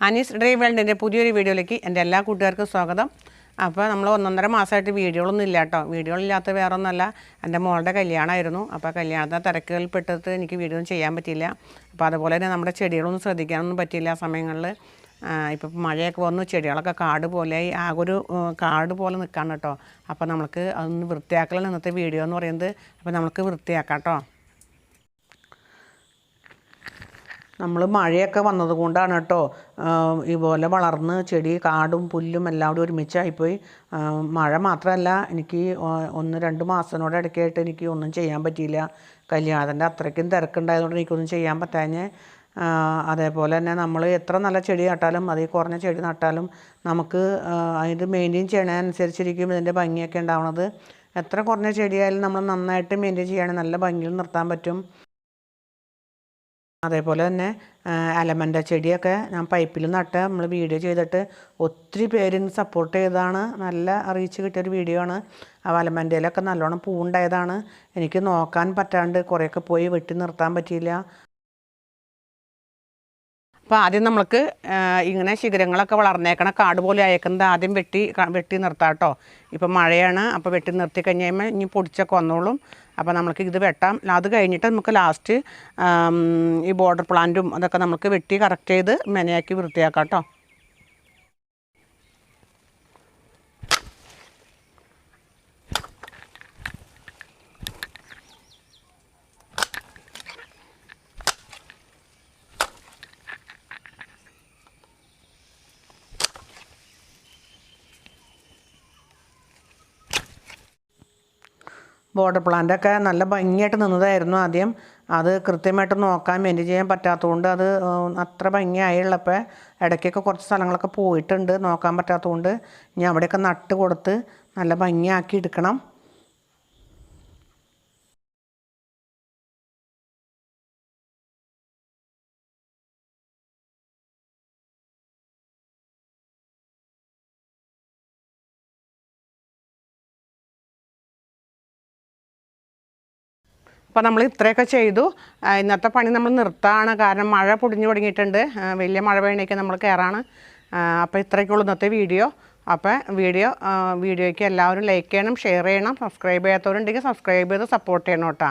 Anees drive വേൾഡിന്റെ പുതിയൊരു വീഡിയോയിലേക്ക് എന്റെ എല്ലാ കൂട്ടുകാർക്കും സ്വാഗതം. അപ്പോൾ നമ്മൾ ഒന്നൊന്നര മാസമായിട്ട് വീഡിയോകളൊന്നും ഇല്ല കേട്ടോ. വീഡിയോകളില്ലാത്ത വേറെ ഒന്നല്ല എന്റെ മോളുടെ കല്യാണമായിരുന്നു. അപ്പോൾ കല്യാണത്തെ തിരക്കുകളിൽ പെട്ടിട്ട് എനിക്ക് വീഡിയോ ഒന്നും ചെയ്യാൻ പറ്റിയില്ല. അപ്പോൾ അതുപോലെ തന്നെ നമ്മുടെ ചെടികളൊന്നും ശ്രദ്ധിക്കാനൊന്നും പറ്റിയില്ല ആ സമയങ്ങളിൽ. ഇപ്പോൾ മഴയൊക്കെ വന്നു ചെടികളൊക്കെ കാട് പോലെ ആകെ ഒരു കാട് പോലെ നിൽക്കാണ് കേട്ടോ. അപ്പോൾ നമുക്ക് അതൊന്ന് വൃത്തിയാക്കലാണ് ഇന്നത്തെ വീഡിയോ എന്ന് പറയുന്നത്. അപ്പോൾ നമുക്ക് വൃത്തിയാക്കാം കേട്ടോ. നമ്മൾ മഴയൊക്കെ വന്നത് കൊണ്ടാണ് കേട്ടോ ഇതുപോലെ വളർന്ന് ചെടി കാടും പുല്ലും എല്ലാം കൂടി ഒരുമിച്ചായിപ്പോയി. മഴ മാത്രമല്ല എനിക്ക് ഒന്ന് രണ്ട് മാസത്തിനോട് ഇടയ്ക്കായിട്ട് എനിക്ക് ഒന്നും ചെയ്യാൻ പറ്റിയില്ല. കല്യാണത്തിന്റെ അത്രയ്ക്കും തിരക്കുണ്ടായതുകൊണ്ട് എനിക്കൊന്നും ചെയ്യാൻ പറ്റാഞ്ഞ് അതേപോലെ തന്നെ നമ്മൾ എത്ര നല്ല ചെടി നട്ടാലും അതിൽ കുറഞ്ഞ ചെടി നട്ടാലും നമുക്ക് അതിന് മെയിന്റെയിൻ ചെയ്യണതനുസരിച്ചിരിക്കും ഇതിന്റെ ഭംഗിയൊക്കെ ഉണ്ടാവുന്നത് എത്ര കുറഞ്ഞ ചെടിയായാലും നമ്മൾ നന്നായിട്ട് മെയിന്റെയിൻ ചെയ്യുകയാണെങ്കിൽ നല്ല ഭംഗിയിൽ നിർത്താൻ പറ്റും. അതേപോലെ തന്നെ അലമന്റെ ചെടിയൊക്കെ ഞാൻ പൈപ്പിൽ നട്ട് നമ്മൾ വീഡിയോ ചെയ്തിട്ട് ഒത്തിരി പേര് സപ്പോർട്ട് ചെയ്തതാണ്. നല്ല അറിയിച്ച് കിട്ടിയൊരു വീഡിയോ ആണ്. ആ അലമന്റെയിലൊക്കെ നല്ലോണം പൂവുണ്ടായതാണ്. എനിക്ക് നോക്കാൻ പറ്റാണ്ട് കുറേയൊക്കെ പോയി വെട്ടി നിർത്താൻ പറ്റിയില്ല. അപ്പോൾ ആദ്യം നമ്മൾക്ക് ഇങ്ങനെ ശിഖരങ്ങളൊക്കെ വളർന്നേക്കണ കാട് പോലെ അയക്കുന്നത് ആദ്യം വെട്ടി വെട്ടി നിർത്താം കേട്ടോ ഇപ്പം മഴയാണ് അപ്പോൾ വെട്ടി നിർത്തി കഴിഞ്ഞ് കഴിയുമ്പോൾ ഇനി പൊടിച്ചൊക്കെ വന്നോളും. അപ്പോൾ നമുക്ക് ഇത് വെട്ടാം. അത് കഴിഞ്ഞിട്ട് നമുക്ക് ലാസ്റ്റ് ഈ ബോർഡർ പ്ലാന്റും അതൊക്കെ നമുക്ക് വെട്ടി കറക്റ്റ് ചെയ്ത് മെനയാക്കി വൃത്തിയാക്കാം കേട്ടോ ബോർഡർ പ്ലാന്റൊക്കെ നല്ല ഭംഗിയായിട്ട് നിന്നതായിരുന്നു ആദ്യം. അത് കൃത്യമായിട്ട് നോക്കാൻ മെയിന്റെയിൻ ചെയ്യാൻ പറ്റാത്തതുകൊണ്ട് അത് അത്ര ഭംഗിയായുള്ളപ്പോൾ ഇടയ്ക്കൊക്കെ കുറച്ച് സ്ഥലങ്ങളൊക്കെ പോയിട്ടുണ്ട് നോക്കാൻ പറ്റാത്തതുകൊണ്ട് ഇനി അവിടെയൊക്കെ നട്ട് കൊടുത്ത് നല്ല ഭംഗിയാക്കി എടുക്കണം. അപ്പോൾ നമ്മൾ ഇത്രയൊക്കെ ചെയ്തു. ഇന്നത്തെ പണി നമ്മൾ നിർത്താണ്. കാരണം മഴ പൊടിഞ്ഞു തുടങ്ങിയിട്ടുണ്ട്. വലിയ മഴ വേണേക്ക് നമ്മൾ കയറാണ് അപ്പോൾ ഇത്രയ്ക്കുള്ളൂ ഇന്നത്തെ വീഡിയോ. അപ്പോൾ വീഡിയോ വീഡിയോയ്ക്ക് എല്ലാവരും ലൈക്ക് ചെയ്യണം ഷെയർ ചെയ്യണം സബ്സ്ക്രൈബ് ചെയ്യാത്തവരുണ്ടെങ്കിൽ സബ്സ്ക്രൈബ് ചെയ്ത് സപ്പോർട്ട് ചെയ്യണം കേട്ടോ.